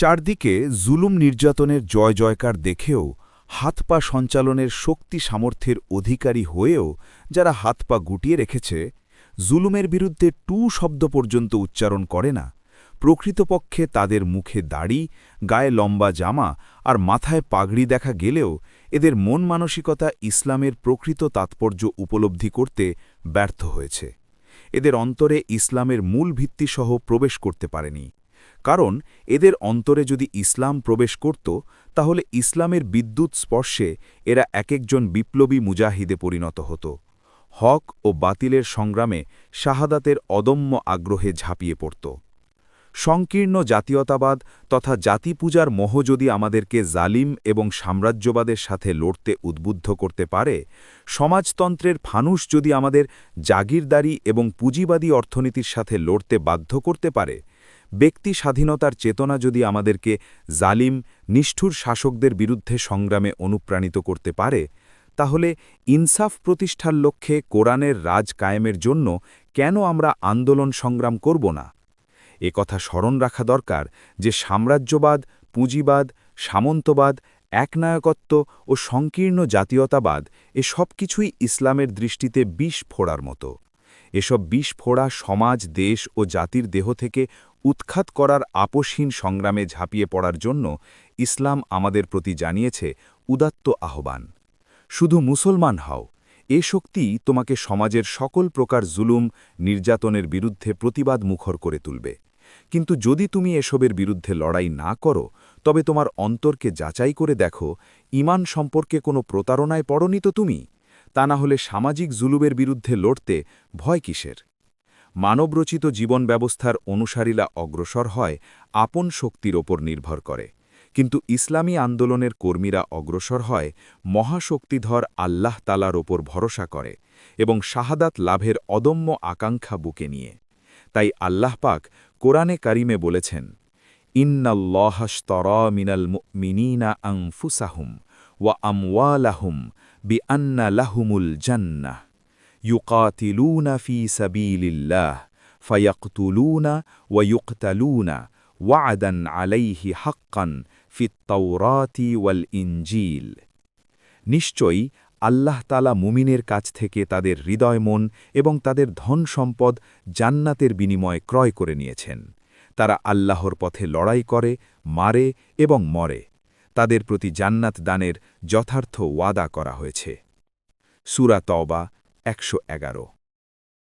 চারদিকে জুলুম নির্যাতনের জয় জয়কার দেখেও হাত পা সঞ্চালনের শক্তি সামর্থ্যের অধিকারী হয়েও যারা হাত পা গুটিয়ে রেখেছে, জুলুমের বিরুদ্ধে টু শব্দ পর্যন্ত উচ্চারণ করে না। প্রকৃতপক্ষে তাদের মুখে দাড়ি, গায়ে লম্বা জামা আর মাথায় পাগড়ি দেখা গেলেও এদের মন মানসিকতা ইসলামের প্রকৃত তাৎপর্য উপলব্ধি করতে ব্যর্থ হয়েছে। এদের অন্তরে ইসলামের মূল ভিত্তিসহ প্রবেশ করতে পারেনি। কারণ এদের অন্তরে যদি ইসলাম প্রবেশ করত, তাহলে ইসলামের বিদ্যুৎ স্পর্শে এরা একেকজন বিপ্লবী মুজাহিদে পরিণত হতো। হক ও বাতিলের সংগ্রামে শাহাদাতের অদম্য আগ্রহে ঝাঁপিয়ে পড়ত। সংকীর্ণ জাতীয়তাবাদ তথা জাতিপূজার মোহ যদি আমাদেরকে জালিম এবং সাম্রাজ্যবাদের সাথে লড়তে উদ্বুদ্ধ করতে পারে, সমাজতন্ত্রের ফানুস যদি আমাদের জাগিরদারি এবং পুঁজিবাদী অর্থনীতির সাথে লড়তে বাধ্য করতে পারে ব্যক্তি স্বাধীনতার চেতনা যদি আমাদেরকে জালিম, নিষ্ঠুর শাসকদের বিরুদ্ধে সংগ্রামে অনুপ্রাণিত করতে পারে, তাহলে ইনসাফ প্রতিষ্ঠার লক্ষ্যে কোরআনের রাজ কায়েমের জন্য কেন আমরা আন্দোলন সংগ্রাম করব না? এ কথা স্মরণ রাখা দরকার যে সাম্রাজ্যবাদ, পুঁজিবাদ, সামন্তবাদ, একনায়কত্ব ও সংকীর্ণ জাতীয়তাবাদ এ সব কিছুই ইসলামের দৃষ্টিতে বিষ ফোড়ার মতো। এসব বিষ ফোড়া সমাজ, দেশ ও জাতির দেহ থেকে উৎখাত করার আপোষহীন সংগ্রামে ঝাঁপিয়ে পড়ার জন্য ইসলাম আমাদের প্রতি জানিয়েছে উদাত্ত আহ্বান। শুধু মুসলমান হও, এ শক্তি তোমাকে সমাজের সকল প্রকার জুলুম, নির্যাতনের বিরুদ্ধে প্রতিবাদ মুখর করে তুলবে। কিন্তু যদি তুমি এসবের বিরুদ্ধে লড়াই না করো, তবে তোমার অন্তরকে যাচাই করে দেখো, ইমান সম্পর্কে কোনো প্রতারণায় পড়নি তো তুমি? তা না হলে সামাজিক জুলুমের বিরুদ্ধে লড়তে ভয় কিসের? মানবরচিত জীবন ব্যবস্থার অনুসারীরা অগ্রসর হয় আপন শক্তির ওপর নির্ভর করে। কিন্তু ইসলামী আন্দোলনের কর্মীরা অগ্রসর হয় মহাশক্তিধর আল্লাহ তালার ওপর ভরসা করে এবং শাহাদাত লাভের অদম্য আকাঙ্ক্ষা বুকে নিয়ে। তাই আল্লাহ পাক কোরআনে কারিমে বলেছেন ইন্নাল্লাহস্তর মিনাল মিনীনা আংফুসাহুম ওয়া بأن لهم الجنة يقاتلون জান্নাহ। سبيل الله فيقتلون ويقتلون ওয়া عليه ওয়াদান আলাইহি হাক্কান والإنجيل نشجوي ওয়াল নিশ্চয়ই আল্লাহ তালা মুমিনের কাছ থেকে তাদের হৃদয় মন এবং তাদের ধন সম্পদ জান্নাতের বিনিময় ক্রয় করে নিয়েছেন। তারা আল্লাহর পথে লড়াই করে, মারে এবং মরে। তাদের প্রতি জান্নাত দানের যথার্থ ওয়াদা করা হয়েছে। সুরা তওবা একশো এগারো।